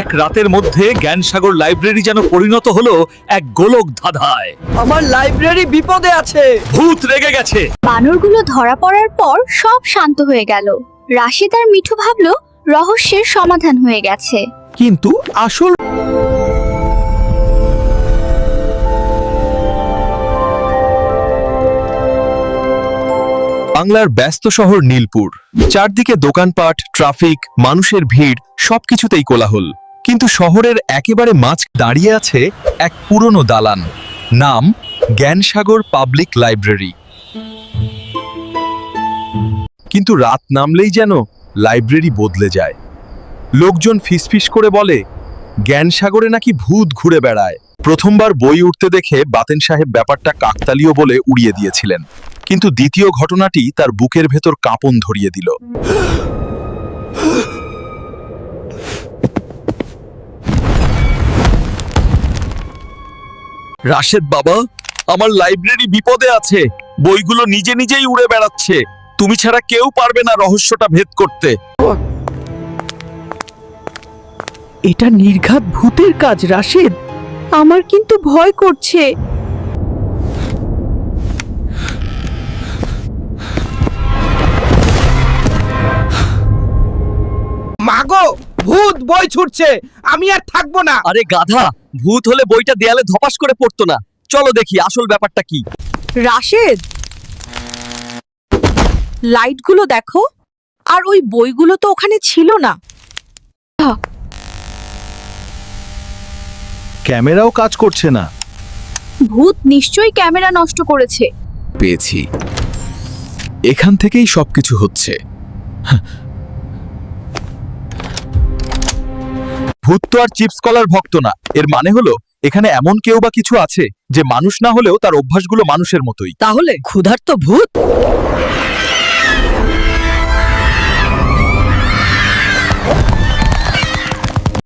এক রাতের মধ্যে জ্ঞানসাগর লাইব্রেরি যেন পরিণত হলো এক গোলক ধাঁধায়। আমার লাইব্রেরি বিপদে আছে। ভূত রেগে গেছে। বানরগুলো ধরা পড়ার পর সব শান্ত হয়ে গেল। রাশিদ আর মিঠু ভাবলো রহস্যের সমাধান হয়ে গেছে। কিন্তু আসল বাংলার ব্যস্ত শহর নীলপুর। চারদিকে দোকানপাট ট্রাফিক মানুষের ভিড় সবকিছুতেই কোলাহল। কিন্তু শহরের একেবারে মাঝ দাঁড়িয়ে আছে এক পুরনো দালান, নাম জ্ঞানসাগর পাবলিক লাইব্রেরি। কিন্তু রাত নামলেই যেন লাইব্রেরি বদলে যায়। লোকজন ফিসফিস করে বলে, জ্ঞানসাগরে নাকি ভূত ঘুরে বেড়ায়। প্রথমবার বই উঠতে দেখে বাতেন সাহেব ব্যাপারটা কাকতালীয় বলে উড়িয়ে দিয়েছিলেন। কিন্তু দ্বিতীয় ঘটনাটি তার বুকের ভেতর কাঁপন ধরিয়ে দিল। রাশেদ বাবা, আমার লাইব্রেরি বিপদে আছে। বইগুলো নিজে নিজেই উড়ে বেড়াচ্ছে। তুমি ছাড়া কেউ পারবে না রহস্যটা ভেদ করতে। এটা নির্ঘাত ভূতের কাজ, রাশেদ। আমার কিন্তু ভয় করছে। বই ছুটছে। আমি আর থাকব না। আরে গাধা ভূত হলে বইটা দেয়ালে ধপাস করে পড়তো না। চলো দেখি আসল ব্যাপারটা কি। রাশেদ লাইটগুলো দেখো। আর ওই বইগুলো তো ওখানে ছিল না। ক্যামেরাও কাজ করছে না। ভূত নিশ্চয়ই ক্যামেরা নষ্ট করেছে। পেয়েছি। এখান থেকেই সবকিছু হচ্ছে। ভূত তো আর চিপস কলার ভক্ত না। এর মানে হলো এখানে এমন কেউ বা কিছু আছে যে মানুষ না হলেও তার অভ্যাসগুলো মানুষের মতোই। তাহলে ক্ষুধার্ত ভূত?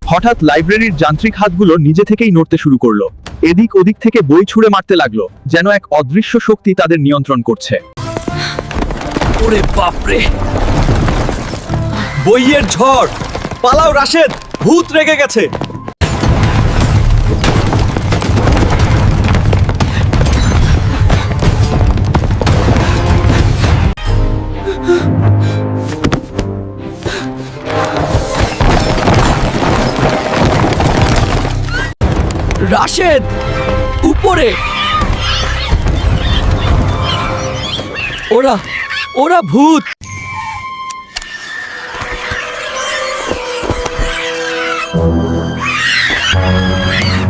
হঠাৎ লাইব্রেরির যান্ত্রিক হাতগুলো নিজে থেকেই নড়তে শুরু করল। এদিক ওদিক থেকে বই ছুঁড়ে মারতে লাগল যেন এক অদৃশ্য শক্তি তাদের নিয়ন্ত্রণ করছে। ওরে বাপরে! বইয়ের ঝড়! পালাও রাশেদ! ভূত রেগে গেছে। রাশেদ উপরে। ওরা ওরা ভূত। Thank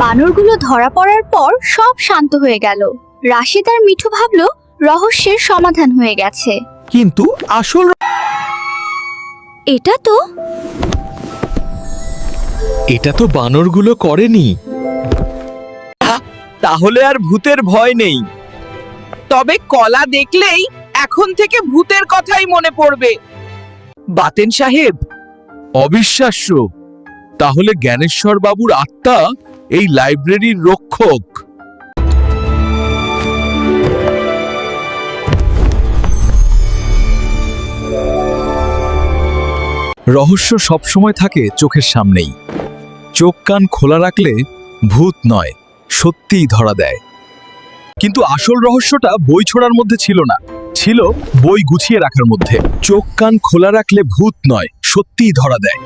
বানরগুলো ধরা পড়ার পর সব শান্ত হয়ে গেল। রাশিদ আর মিঠু ভাবল রহস্যের সমাধান হয়ে গেছে। কিন্তু আসল এটা তো এটা তো বানরগুলো করেনি। তাহলে আর ভূতের ভয় নেই। তবে কলা দেখলেই এখন থেকে ভূতের কথাই মনে পড়বে। বাতেন সাহেব। অবিশ্বাস্য। তাহলে জ্ঞানেশ্বর বাবুর আত্মা এই লাইব্রেরির রক্ষক। রহস্য সবসময় থাকে চোখের সামনেই। চোখ কান খোলা রাখলে ভূত নয়, সত্যিই ধরা দেয়। কিন্তু আসল রহস্যটা বই ছোড়ার মধ্যে ছিল না, ছিল বই গুছিয়ে রাখার মধ্যে। চোখ কান খোলা রাখলে ভূত নয়, সত্যিই ধরা দেয়।